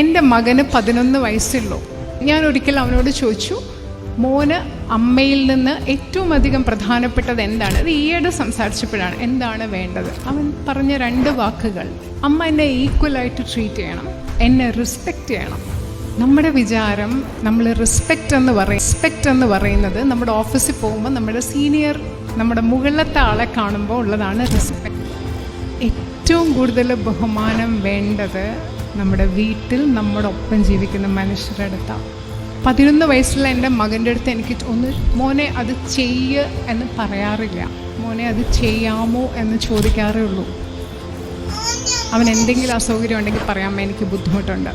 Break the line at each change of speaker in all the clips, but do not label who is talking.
എന്റെ മകന് പതിനൊന്ന് വയസ്സുള്ളൂ. ഞാൻ ഒരിക്കൽ അവനോട് ചോദിച്ചു മോന് അമ്മയിൽ നിന്ന് ഏറ്റവും അധികം പ്രധാനപ്പെട്ടത് എന്താണ്? അത് ഈയിടെ സംസാരിച്ചപ്പോഴാണ് എന്താണ് വേണ്ടത്? അവൻ പറഞ്ഞ രണ്ട് വാക്കുകൾ അമ്മ എന്നെ ഈക്വലായിട്ട് ട്രീറ്റ് ചെയ്യണം എന്നെ റെസ്പെക്റ്റ് ചെയ്യണം. നമ്മുടെ വിചാരം നമ്മൾ റെസ്പെക്റ്റ് എന്ന് പറയും റെസ്പെക്റ്റ് എന്ന് പറയുന്നത് നമ്മുടെ ഓഫീസിൽ പോകുമ്പോൾ നമ്മുടെ സീനിയർ നമ്മുടെ മുകളിലത്തെ ആളെ കാണുമ്പോൾ ഉള്ളതാണ് റെസ്പെക്റ്റ് ഏറ്റവും കൂടുതൽ ബഹുമാനം വേണ്ടത് നമ്മുടെ വീട്ടിൽ നമ്മുടെ ഒപ്പം ജീവിക്കുന്ന മനുഷ്യരുടെ അടുത്താണ് പതിനൊന്ന് വയസ്സുള്ള എന്റെ മകന്റെ അടുത്ത് എനിക്ക് ഒന്ന് മോനെ അത് ചെയ്യ് എന്ന് പറയാറില്ല. മോനെ അത് ചെയ്യാമോ എന്ന് ചോദിക്കാറേ ഉള്ളൂ. അവൻ എന്തെങ്കിലും അസൗകര്യം ഉണ്ടെങ്കിൽ പറയാമോ എനിക്ക് ബുദ്ധിമുട്ടുണ്ട്.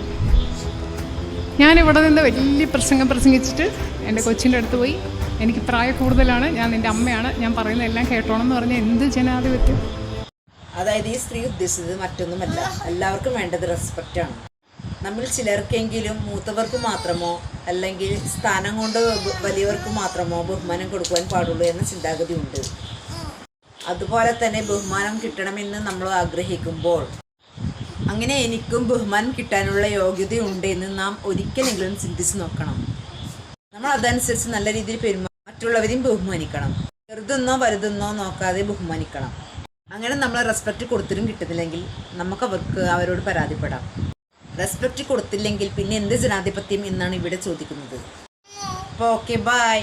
ഞാനിവിടെ നിന്ന് വലിയ പ്രസംഗം പ്രസംഗിച്ചിട്ട് എന്റെ കൊച്ചിന്റെ അടുത്ത് പോയി. എനിക്ക് പ്രായ കൂടുതലാണ് ഞാൻ എന്റെ അമ്മയാണ് ഞാൻ പറയുന്ന എല്ലാം കേട്ടോണം എന്ന് പറഞ്ഞാൽ എന്ത് ജനാധിപത്യം?
അതായത് ഈ സ്ത്രീ ഉദ്ദേശിച്ചത് മറ്റൊന്നുമല്ല. എല്ലാവർക്കും വേണ്ടത് റെസ്പെക്റ്റ് ആണ്. നമ്മൾ ചിലർക്കെങ്കിലും മൂത്തവർക്ക് മാത്രമോ അല്ലെങ്കിൽ സ്ഥാനം കൊണ്ട് വലിയവർക്ക് മാത്രമോ ബഹുമാനം കൊടുക്കുവാൻ പാടുള്ളൂ എന്ന ചിന്താഗതി ഉണ്ട്. അതുപോലെ തന്നെ ബഹുമാനം കിട്ടണമെന്ന് നമ്മൾ ആഗ്രഹിക്കുമ്പോൾ അങ്ങനെ എനിക്കും ബഹുമാനം കിട്ടാനുള്ള യോഗ്യതയുണ്ട് എന്ന് നാം ഒരിക്കലെങ്കിലും ചിന്തിച്ചു നോക്കണം. നമ്മൾ അതനുസരിച്ച് നല്ല രീതിയിൽ പെരുമാ മറ്റുള്ളവരെയും ബഹുമാനിക്കണം. ചെറുതെന്നോ വലുതെന്നോ നോക്കാതെ ബഹുമാനിക്കണം. അങ്ങനെ നമ്മൾ റെസ്പെക്റ്റ് കൊടുത്തിട്ടും കിട്ടുന്നില്ലെങ്കിൽ നമുക്ക് അവർക്ക് അവരോട് പരാതിപ്പെടാം. റെസ്പെക്റ്റ് കൊടുത്തില്ലെങ്കിൽ പിന്നെ എന്ത് ജനാധിപത്യം എന്നാണ് ഇവിടെ ചോദിക്കുന്നത്. അപ്പോൾ ഓക്കെ ബൈ